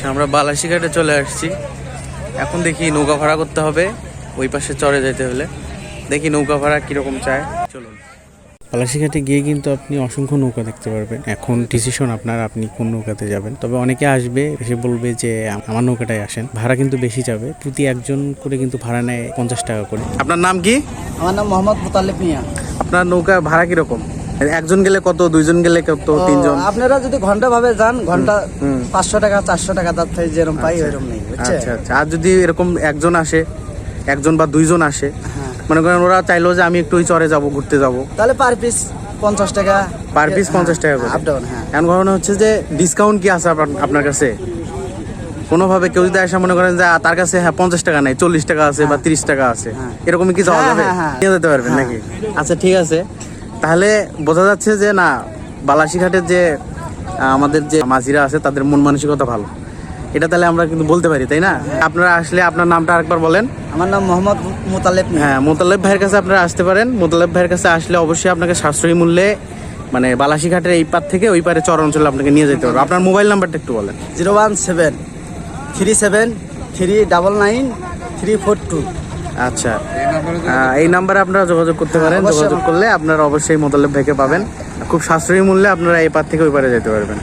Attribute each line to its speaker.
Speaker 1: আচ্ছা আমরা বালাসিঘাটে চলে আসছি। এখন দেখি নৌকা ভাড়া করতে হবে ওই পাশে চড়ে যেতে হলে। দেখি নৌকা ভাড়া কীরকম চায়। চলুন। বালাসিঘাটে গিয়ে কিন্তু আপনি অসংখ্য নৌকা দেখতে পারবেন। এখন ডিসিশন আপনার আপনি কোন নৌকাতে যাবেন। তবে অনেকে আসবে এসে বলবে যে আমার নৌকাটাই আসেন। ভাড়া কিন্তু বেশি যাবে। প্রতি একজন করে কিন্তু ভাড়া নেয় পঞ্চাশ টাকা করে। আপনার নাম কি?
Speaker 2: আমার নাম মোহাম্মদ মুতালিব মিয়া।
Speaker 1: আপনার নৌকা ভাড়া কীরকম? একজন গেলে কত? দুইজন গেলে কত? তিনজন?
Speaker 2: আপনারা যদি ঘণ্টা ভাবে যান
Speaker 1: ঘণ্টা
Speaker 2: পাঁচশো টাকা চারশো টাকা তার থেকে যেরকম পাই ওইরকম নেই
Speaker 1: আচ্ছা আচ্ছা। আর যদি এরকম একজন আসে একজন বা দুইজন আসে
Speaker 2: হ্যাঁ।
Speaker 1: মনে করেন ওরা চাইলো যে আমি একটু ওই চরে যাব ঘুরতে যাব।
Speaker 2: তাহলে পার পিস পঞ্চাশ টাকা।
Speaker 1: পার পিস পঞ্চাশ টাকা করে।
Speaker 2: আপ ডাউন হ্যাঁ।
Speaker 1: এমন ঘটনা হচ্ছে যে ডিসকাউন্ট কি আছে আপনার- কাছে? কোনোভাবে কেউ যদি আসে মনে করেন যে তার কাছে হ্যাঁ পঞ্চাশ টাকা নাই চল্লিশ টাকা আছে বা তিরিশ টাকা আছে।
Speaker 2: হ্যাঁ।
Speaker 1: এরকমই কি যাওয়া
Speaker 2: হ্যাঁ,
Speaker 1: যাবে?
Speaker 2: হ্যাঁ, হ্যাঁ।
Speaker 1: নিয়ে যেতে পারবেন
Speaker 2: হ্যাঁ।
Speaker 1: নাকি? আচ্ছা ঠিক আছে। তাহলে বোঝা যাচ্ছে যে না বালাসিঘাটের যে আমাদের যে মাঝিরা আছে তাদের মন মানসিকতা ভালো। এটা তাহলে আমরা কিন্তু বলতে পারি তাই না। আপনারা আসলে আপনার নামটা আরেকবার বলেন।
Speaker 2: আমার নাম মোহাম্মদ মুতালিব
Speaker 1: হ্যাঁ মোতালেব ভাইয়ের কাছে আপনারা আসতে পারেন। মোতালেব ভাইয়ের কাছে আসলে অবশ্যই আপনাকে সাশ্রয়ী মূল্যে মানে বালাসিঘাটের এই পার থেকে ওই পারে চর অঞ্চলে আপনাকে নিয়ে যেতে পারব। আপনার মোবাইল নাম্বারটা একটু বলেন।
Speaker 2: Zero one seven three seven three double nine three four two.
Speaker 1: আচ্ছা। এই নাম্বারে আপনারা যোগাযোগ করতে পারেন। যোগাযোগ করলে আপনারা অবশ্যই মোতালেব ভাইকে পাবেন। খুব সাশ্রয়ী মূল্যে আপনারা এই পার থেকে ওই পারে যেতে পারবেন।